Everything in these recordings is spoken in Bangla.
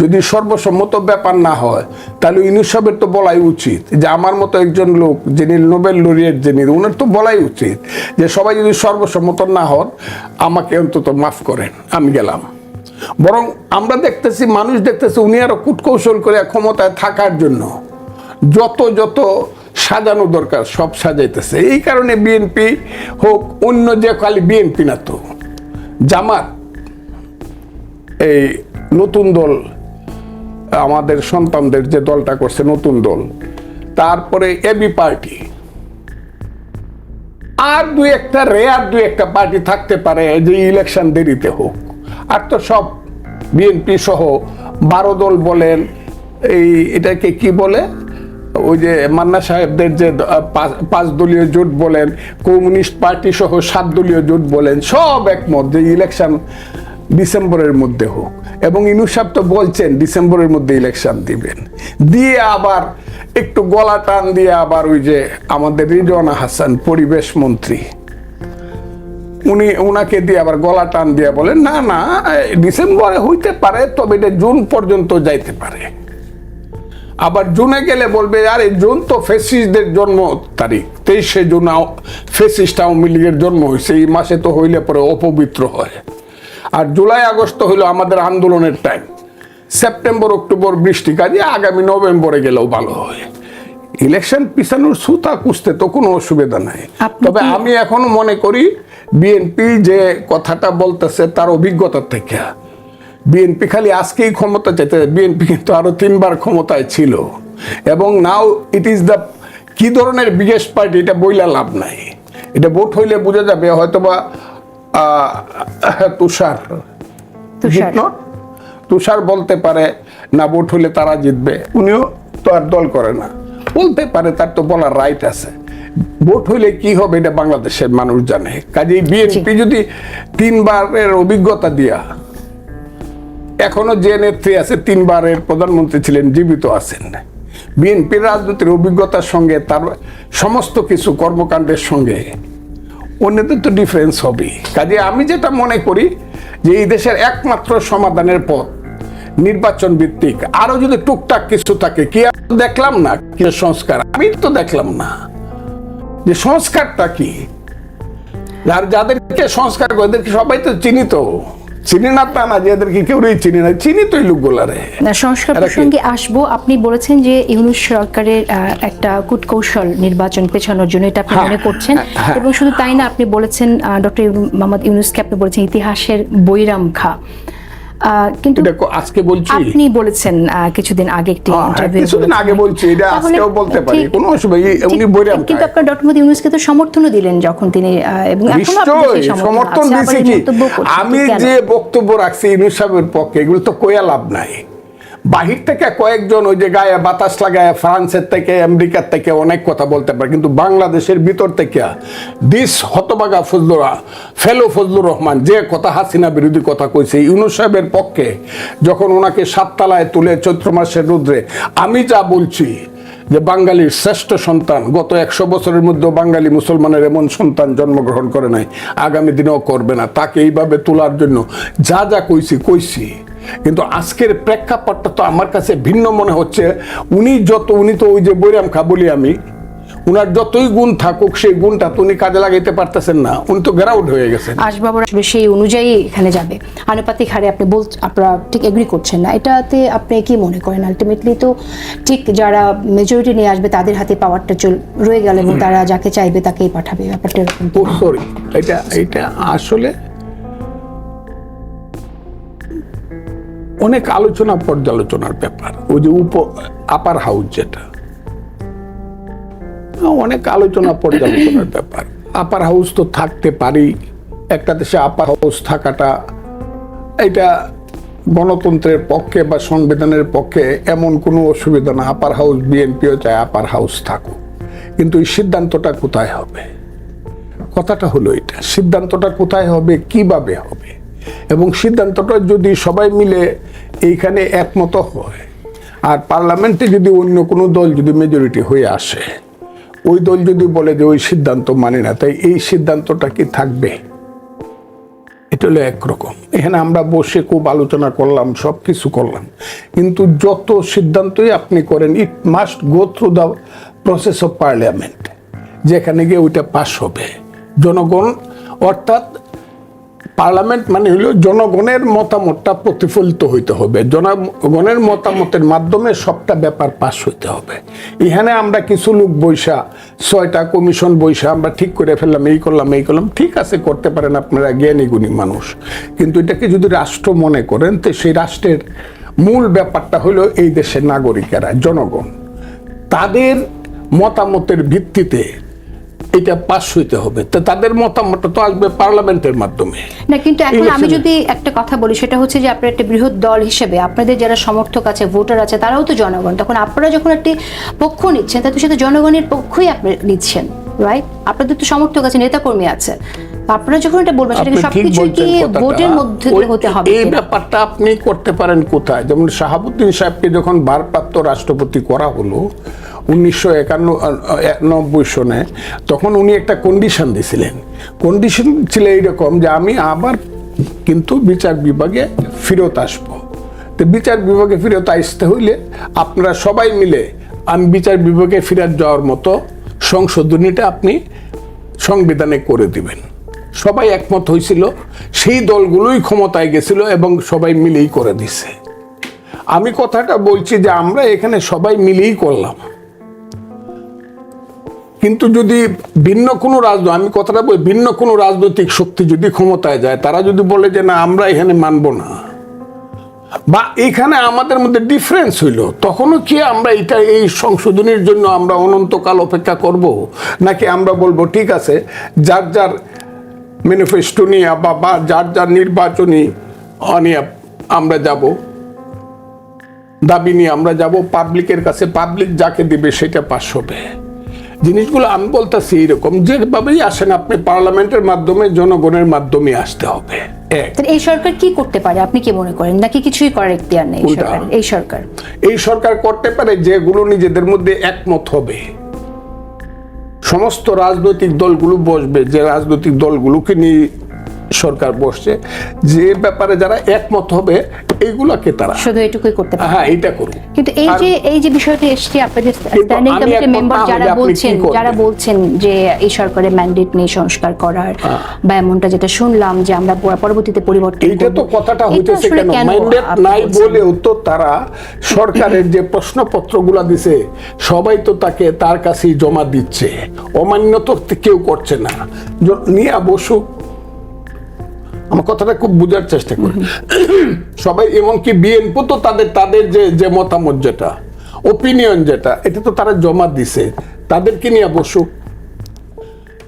যদি সর্বসম্মত ব্যাপার না হয়, তাহলে ইউনুস তো বলাই উচিত যে আমার মতো একজন লোক যিনি নোবেল লরিয়েট যিনি, উনার তো বলাই উচিত যে সবাই যদি সর্বসম্মত না হন, আমাকে অন্তত মাফ করেন, আমি গেলাম। বরং আমরা দেখতেছি, মানুষ দেখতেছি উনি আরও কূটকৌশল করে ক্ষমতায় থাকার জন্য যত যত সাজানো দরকার সব সাজাইতেছে। এই কারণে বিএনপি হোক, অন্য যে খালি বিএনপি না তো, জামাত, এই নতুন দল, আমাদের সন্তানদের যে দলটা করছে নতুন দল, তারপরে এবি পার্টি। আর দুই একটা রেয়ার দুই একটা পার্টি থাকতে পারে যে ইলেকশন দেরিতে হোক। আর তো সব বিএনপি সহ বারো দল বলেন, এই এটাকে কি বলে? ওই যে মান্না সাহেবদের যে পাঁচ- দলীয় জোট বলেন, কমিউনিস্ট পার্টি সহ সাত দলীয় জোট বলেন, সব একমত যে ইলেকশন ডিসেম্বরের মধ্যে হোক। এবং ইনু সাহেব তো বলছেন ডিসেম্বরের মধ্যে ইলেকশন দিবেন। দিয়ে আবার একটু গলা টান দিয়ে আবার ওই যে আমাদের রিজওয়ানা হাসান পরিবেশ মন্ত্রী, উনি ওনাকে দিয়ে আবার গলা টান দিয়ে বলেন, না না, ডিসেম্বরে হইতে পারে, তবে এটা জুন পর্যন্ত যাইতে পারে। আবার জুনে গেলে বলবে, আরে, জুন তো ফেসিসদের জন্ম তারিখ, তেইশে জুন ফেসিস্ট আওয়ামী লীগের জন্ম হয়েছে, এই মাসে তো হইলে পরে অপবিত্র হয়। আর জুলাই আগস্ট হইল আমাদের আন্দোলনের টাইম সেপ্টেম্বর অক্টোবর বৃষ্টি কাজে আগামী নভেম্বরে গেলেও ভালো হয়। ইলেকশন পিছানোর সুতা কুঁচতে তো কোনো অসুবিধা নাই। তবে আমি এখনও মনে করি বিএনপি যে কথাটা বলতেছে তার অভিজ্ঞতা থেকে। বিএনপি খালি আজকেই ক্ষমতা চাইতে বিএনপি কিন্তু আরও তিনবার ক্ষমতায় ছিল। এবং নাও ইট ইজ দ্য কি ধরনের বিগেস্ট পার্টি এটা বইলা লাভ নাই। এটা ভোট হইলে বোঝা যাবে হয়তোবা তুষার। তুষার। বলতে পারে না ভোট হলে তারা জিতবে। উনিও তো আর দল করে না। বলতে পারে তার তো বলার রাইট আছে। ভোট হইলে কি হবে এটা বাংলাদেশের মানুষ জানে। কাজেই বিএনপি যদি তিনবারের অভিজ্ঞতা দিয়া এখনও যে নেত্রী আছে তিনবারের প্রধানমন্ত্রী ছিলেন জীবিত আছেন। বিএনপির রাজনীতির অভিজ্ঞতার সঙ্গে তার সমস্ত কিছু কর্মকাণ্ডের সঙ্গে অন্যদের তো ডিফারেন্স হবে কাজে আমি যেটা মনে করি যে এই দেশের একমাত্র সমাধানের পথ, নির্বাচন ভিত্তিক। আরও যদি টুকটাক কিছু থাকে, কি দেখলাম না কি সংস্কার? আমি তো দেখলাম না। যে সংস্কারটা কি? যাদেরকে সংস্কার করে সবাই তো চিনিত। চিনি না তা না যে কেউ চিনি না চিনি তো এই লোকগুলারে। না, সংস্কার প্রসঙ্গে আসব। আপনি বলেছেন যে ইউনুস সরকারের একটা কূটকৌশল নির্বাচন পেছানোর জন্য এটা আপনি হ্যাঁ, মনে করছেন। হ্যাঁ। এবং শুধু তাই না আপনি বলেছেন ডক্টর মোহাম্মদ ইউনুসকে আপনি বলেছেন ইতিহাসের বৈরাম খা। কিন্তু দেখো আজকে বলছি। আপনি বলেছেন কিছুদিন আগে একটি হ্যাঁ, ইন্টারভিউ কিছুদিন আগে বলছি, এটা আজকেও বলতে পারি, কোনো অসুবিধা উনি বৈরাম কিন্তু। আপনার ডক্টর মোদি ইউনুসকে তো সমর্থনও দিলেন যখন তিনি আহ, এবং এখনও সমর্থন করছেন, আমি যে বক্তব্য রাখছি ইউনুস সাহেবের পক্ষে এগুলো তো কোয়া লাভ নাই। বাহির থেকে কয়েকজন ওই যে গায়ে বাতাস লাগায় ফ্রান্সের থেকে, আমেরিকার থেকে অনেক কথা বলতে পারে, কিন্তু বাংলাদেশের ভিতর থেকে দিস হতবাগা ফজলুরা, ফেলো ফজলুর রহমান, যে কথা হাসিনা বিরোধী কথা কইছে, ইউনুস সাহেবের পক্ষে যখন ওনাকে সাততলায় তুলে চৈত্র মাসের রুদ্রে, আমি যা বলছি যে বাঙালির শ্রেষ্ঠ সন্তান, গত একশো বছরের মধ্যে বাঙালি মুসলমানের এমন সন্তান জন্মগ্রহণ করে নাই, আগামী দিনেও করবে না, তাকে এইভাবে তোলার জন্য যা যা কইছি কইছি। কিন্তু আজকের প্রেক্ষাপটটা তো আমার কাছে ভিন্ন মনে হচ্ছে। উনি যত উনি তো ওই যে বৈরাম খা বলি আমি উনার যতই গুণ থাকুক সেই গুণটা তো উনি কাজে লাগাইতে পারতেছেন না। উনি তো গ্রাউড হয়ে গেছেন। আসবাবর আসবে সেই অনুযায়ী এখানে যাবে। আনুপাতিক হারে আপনি বল আপনারা ঠিক এগ্রি করছেন না। এটাতে আপনি কি মনে করেন? আলটিমেটলি তো ঠিক যারা মেজরিটি নিয়ে আসবে তাদের হাতে পাওয়ারটা চল রয়ে গেল এবং তারা যাকে চাইবে তাকেই পাঠাবে। ব্যাপারটা এরকম সরি এটা এটা আসলে অনেক আলোচনা পর্যালোচনার ব্যাপার। ওই যে উপ আপার হাউস যেটা। অনেক আলোচনা পর্যালোচনার ব্যাপার। আপার হাউস তো থাকতে পারি একটা দেশে আপার হাউস থাকাটা এটা গণতন্ত্রের পক্ষে বা সংবিধানের পক্ষে এমন কোনো অসুবিধা না। আপার হাউস বিএনপিও চায় আপার হাউস থাকুক। কিন্তু এই সিদ্ধান্তটা কোথায় হবে? কথাটা হলো এটা, সিদ্ধান্তটা কোথায় হবে, কীভাবে হবে? এবং সিদ্ধান্তটা যদি সবাই মিলে এইখানে একমত হয়। আর পার্লামেন্টে যদি অন্য কোনো দল যদি মেজরিটি হয়ে আসে, ওই দল যদি বলে যে ওই সিদ্ধান্ত মানে না, তাই এই সিদ্ধান্তটা কি থাকবে? এটা হলো একরকম। এখানে আমরা বসে খুব আলোচনা করলাম, সব কিছু করলাম। কিন্তু যত সিদ্ধান্তই আপনি করেন it must go through the process of parliament যেখানে গিয়ে ওইটা পাশ হবে। জনগণ, অর্থাৎ পার্লামেন্ট মানে হলো জনগণের মতামতটা প্রতিফলিত হইতে হবে। জনগণের মতামতের মাধ্যমে সবটা ব্যাপার পাস হইতে হবে। এখানে আমরা কিছু লোক বৈশা ছয়টা কমিশন বৈশা আমরা ঠিক করে ফেললাম, এই করলাম এই করলাম, ঠিক আছে, করতে পারেন আপনারা জ্ঞানী গুণী মানুষ। কিন্তু এটাকে যদি রাষ্ট্র মনে করেন, তো সেই রাষ্ট্রের মূল ব্যাপারটা হলো এই দেশের নাগরিকেরা, জনগণ। তাদের মতামতের ভিত্তিতে এটা পাস হইতে হবে। তো তাদের মতামতটা তো আসবে পার্লামেন্টের মাধ্যমে। না কিন্তু এখন আমি যদি একটা কথা বলি সেটা হচ্ছে যে আপনার একটা বৃহৎ দল হিসেবে আপনাদের যারা সমর্থক আছে ভোটার আছে তারাও তো জনগণ। তখন আপনারা যখন একটি পক্ষ নিচ্ছেন তাতে সেটা জনগণের পক্ষই আপনি নিচ্ছেন রাইট আপনাদের তো সমর্থক আছে নেতাকর্মী আছে। আপনারা যখন এটা বলবেন ঠিক সবকিছু কি ভোটের মধ্যে হতে হবে। এই ব্যাপারটা আপনি করতে পারেন কোথায়? যেমন শাহাবুদ্দিন সাহেবকে যখন ভারপ্রাপ্ত রাষ্ট্রপতি করা হলো উনিশশো একান্ন সনে তখন উনি একটা কন্ডিশন দিছিলেন। কন্ডিশন ছিল এইরকম যে আমি আবার কিন্তু বিচার বিভাগে ফেরত আসব। তো বিচার বিভাগে ফেরত আসতে হইলে আপনারা সবাই মিলে আমি বিচার বিভাগে ফেরত যাওয়ার মতো সংশোধনীটা আপনি সংবিধানে করে দিবেন। সবাই একমত হয়েছিল সেই দলগুলোই ক্ষমতায় গেছিল এবং সবাই মিলেই করে দিছে। আমি কথাটা বলছি যে আমরা এখানে সবাই মিলেই করলাম। কিন্তু যদি ভিন্ন কোনো রাজনৈতিক, আমি কথাটা বলি, ভিন্ন কোনো রাজনৈতিক শক্তি যদি ক্ষমতায় যায়, তারা যদি বলে যে না, আমরা এখানে মানব না, বা এখানে আমাদের মধ্যে ডিফারেন্স হইল, তখনও কি আমরা এটা, এই সংশোধনীর জন্য আমরা অনন্তকাল অপেক্ষা করব? নাকি আমরা বলব, ঠিক আছে, যার যার ম্যানিফেস্টো নিয়ে বা বা যার যার নির্বাচনী নিয়ে আমরা যাব, দাবি নিয়ে আমরা যাব পাবলিকের কাছে পাবলিক যাকে দিবে সেটা পাশ হবে। জিনিসগুলো আমি বলতেছি এইরকম যেভাবেই আসেন আপনি পার্লামেন্টের মাধ্যমে জনগণের মাধ্যমে আসতে হবে। এই সরকার কি করতে পারে? আপনি কি মনে করেন? নাকি কিছুই করার ইখতিয়ার নেই এই সরকার? এই সরকার করতে পারে যেগুলো নিজেদের মধ্যে একমত হবে। সমস্ত রাজনৈতিক দলগুলো বসবে যে রাজনৈতিক দলগুলোকে নিয়ে সরকার বসছে যে ব্যাপারে যারা একমত হবে এইগুলাকে তারা শুধু এটুকুই করতে পারে হ্যাঁ এটা করুন। কিন্তু এই যে এই যে বিষয়টি এসছে আপনাদের স্ট্যান্ডিং আমি কমিটির মেম্বার যারা বলছেন যারা বলছেন যে এই সরকারের ম্যান্ডেট নেই সংস্কার করার বা এমনটা যেটা শুনলাম যে আমরা পর- পরবর্তীতে পরিবর্তন এইটা তো কথাটা হইতেছে কেন? ম্যান্ডেট নাই? বলেও তো তারা সরকারের যে প্রশ্নপত্রগুলা দিছে সবাই তো তাকে তার কাছেই জমা দিচ্ছে। অমান্য তো কেউ করছে না। নিয়ে বসুক। আমার কথাটা খুব বোঝার চেষ্টা করি। সবাই এমনকি বিএনপি তো তাদের তাদের যে যে মতামত যেটা ওপিনিয়ন যেটা, এটা তো তারা জমা দিছে। তাদেরকে নিয়ে বসুক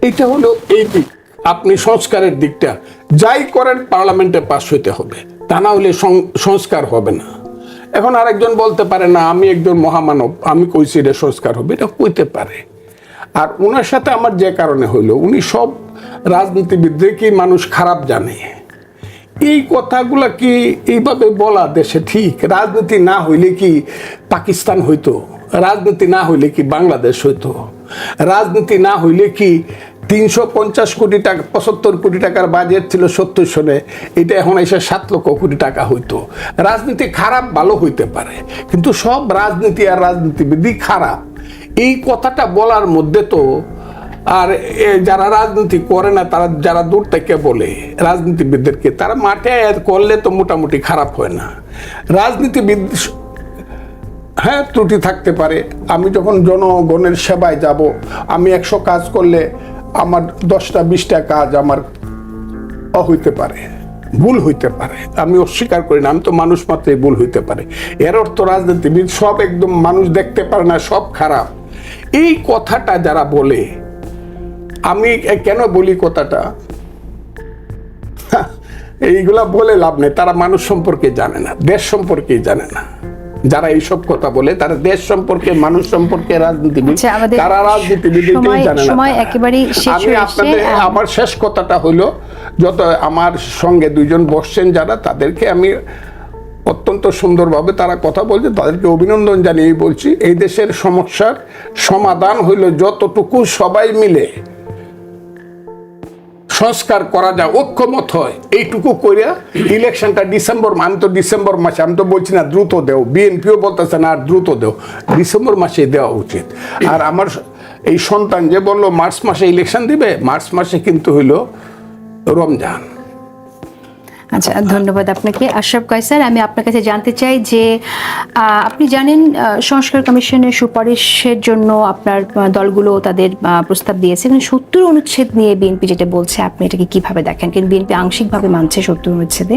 এটা হলো এই দিক। আপনি সংস্কারের দিকটা। যাই করেন পার্লামেন্টে পাশ হইতে হবে। তা না হলে সংস্কার হবে না। এখন আরেকজন বলতে পারে, না, আমি একজন মহামানব। আমি কইছি এটা সংস্কার হবে। এটা কইতে পারে। আর ওনার সাথে আমার যে কারণে হইল, উনি সব রাজনীতিবিদদেরকেই মানুষ খারাপ জানে। এই কথাগুলা কি এইভাবে বলা দেশে ঠিক? রাজনীতি না হইলে কি পাকিস্তান হইতো? রাজনীতি না হইলে কি বাংলাদেশ হইতো? রাজনীতি না হইলে কি তিনশো পঞ্চাশ কোটি টাকা, পঁচাত্তর কোটি টাকার বাজেট ছিল সত্তর সনে, এটা এখন এসে সাত লক্ষ কোটি টাকা হইতো। রাজনীতি খারাপ, ভালো হইতে পারে। কিন্তু সব রাজনীতি আর রাজনীতিবিদই খারাপ। এই কথাটা বলার মধ্যে তো আর যারা রাজনীতি করে না, তারা যারা দূর থেকে বলে রাজনীতিবিদদেরকে, তারা মাঠে করলে তো মোটামুটি খারাপ হয় না। রাজনীতিবিদ হ্যাঁ ত্রুটি থাকতে পারে। আমি যখন জনগণের সেবায় যাব, আমি একশো কাজ করলে আমার দশটা, বিশটা কাজ আমার হইতে পারে, ভুল হইতে পারে। আমি অস্বীকার করি না, আমি তো মানুষ মাত্রই ভুল হইতে পারে। এর অর্থ রাজনীতিবিদ সব একদম মানুষ দেখতে পারে না, সব খারাপ। এই কথাটা যারা বলে আমি কেন বলি কথাটা? এইগুলা বলে লাভ নেই তারা মানুষ সম্পর্কে জানে না দেশ সম্পর্কেই জানে না। যারা এইসব কথা বলে তারা দেশ সম্পর্কে মানুষ সম্পর্কে রাজনীতিবিদ আচ্ছা, তারা রাজনীতিবিদ এটাই জানে না। আমি আপনাদের আমার শেষ কথাটা হলো যত আমার সঙ্গে দুইজন বসছেন যারা তাদেরকে আমি অত্যন্ত সুন্দরভাবে তারা কথা বলছে, তাদেরকে অভিনন্দন জানিয়ে বলছি। এই দেশের সমস্যার সমাধান হইল যতটুকু সবাই মিলে। সংস্কার করা যায়, ঐক্যমত হয়। এইটুকু করিয়া ইলেকশনটা ডিসেম্বর আমি তো ডিসেম্বর মাসে, আমি তো বলছি না দ্রুত দেও। বিএনপিও বলতেছে না আর দ্রুত দেও। ডিসেম্বর মাসে দেওয়া উচিত। আর আমার এই সন্তান যে বলল, মার্চ মাসে ইলেকশন দিবে? মার্চ মাসে কিন্তু হইল রমজান। আচ্ছা ধন্যবাদ। আপনাকে। আশরাফ কায়সার আমি আপনার কাছে জানতে চাই যে আপনি জানেন সংস্কার কমিশনের সুপারিশের জন্য আপনার দলগুলো তাদের প্রস্তাব দিয়েছে। কিন্তু সত্তর অনুচ্ছেদ নিয়ে বিএনপি যেটা বলছে আপনি এটাকে কীভাবে দেখেন? কিন্তু বিএনপি আংশিকভাবে মানছে সত্তর অনুচ্ছেদে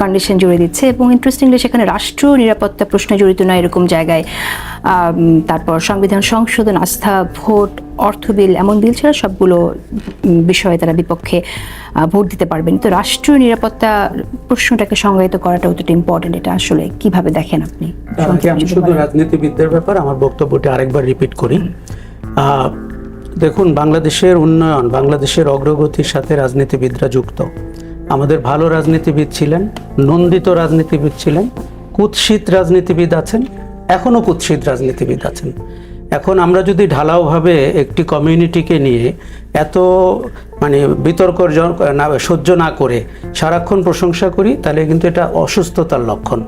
কন্ডিশন জুড়ে দিচ্ছে। এবং ইন্টারেস্টিংলি সেখানে রাষ্ট্র নিরাপত্তা প্রশ্নে জড়িত নয় এরকম জায়গায় তারপর সংবিধান সংশোধন আস্থা ভোট অর্থ বিল এমন বিল ছাড়া সবগুলো বিষয়ে তারা বিপক্ষে ভোট দিতে পারবেন। তো রাষ্ট্রীয় নিরাপত্তা প্রশ্নটাকে সংজ্ঞায়িত করাটা অতটা ইম্পর্টেন্ট এটা আসলে কীভাবে দেখেন আপনি? আমি শুধু রাজনীতিবিদদের ব্যাপার আমার বক্তব্যটি আরেকবার রিপিট করি। দেখুন বাংলাদেশের উন্নয়ন বাংলাদেশের অগ্রগতির সাথে রাজনীতিবিদরা যুক্ত। আমাদের ভালো রাজনীতিবিদ ছিলেন নন্দিত রাজনীতিবিদ ছিলেন কুৎসিত রাজনীতিবিদ আছেন এখনও কুৎসিত রাজনীতিবিদ আছেন। এখন আমরা যদি ঢালাওভাবে একটি কমিউনিটিকে নিয়ে এত মানে বিতর্ক না, সহ্য না করে সারাক্ষণ প্রশংসা করি, তাহলে কিন্তু এটা অসুস্থতার লক্ষণ।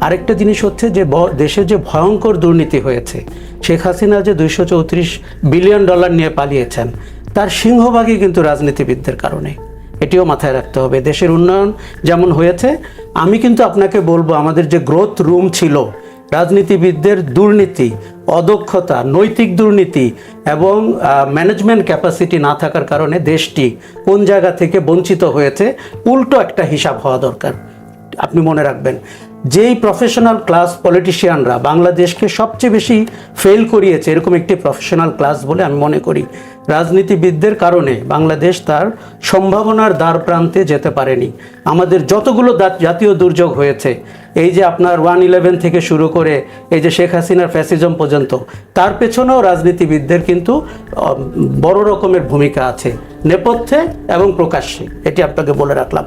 আরেকটা জিনিস হচ্ছে যে দেশে যে ভয়ঙ্কর দুর্নীতি হয়েছে, শেখ হাসিনা যে দুইশো চৌত্রিশ বিলিয়ন ডলার নিয়ে পালিয়েছেন, তার সিংহভাগই কিন্তু রাজনীতিবিদদের কারণে। এটিও মাথায় রাখতে হবে। দেশের উন্নয়ন যেমন হয়েছে, আমি কিন্তু আপনাকে বলব, আমাদের যে গ্রোথ রুম ছিল রাজনীতিবিদদের দুর্নীতি, অদক্ষতা, নৈতিক দুর্নীতি এবং ম্যানেজমেন্ট ক্যাপাসিটি না থাকার কারণে দেশটি কোন জায়গা থেকে বঞ্চিত হয়েছে, উল্টো একটা হিসাব হওয়া দরকার। আপনি মনে রাখবেন যেই প্রফেশনাল ক্লাস পলিটিশিয়ানরা বাংলাদেশকে সবচেয়ে বেশি ফেল করিয়েছে, এরকম একটি প্রফেশনাল ক্লাস বলে আমি মনে করি। রাজনীতিবিদদের কারণে বাংলাদেশ তার সম্ভাবনার দ্বার প্রান্তে যেতে পারেনি। আমাদের যতগুলো জাতীয় দুর্যোগ হয়েছে, এই যে আপনার ওয়ান ইলেভেন থেকে শুরু করে এই যে শেখ হাসিনার ফ্যাসিজম পর্যন্ত, তার পেছনেও রাজনীতিবিদদের কিন্তু বড় রকমের ভূমিকা আছে, নেপথ্যে এবং প্রকাশ্যে। এটি আপনাকে বলে রাখলাম।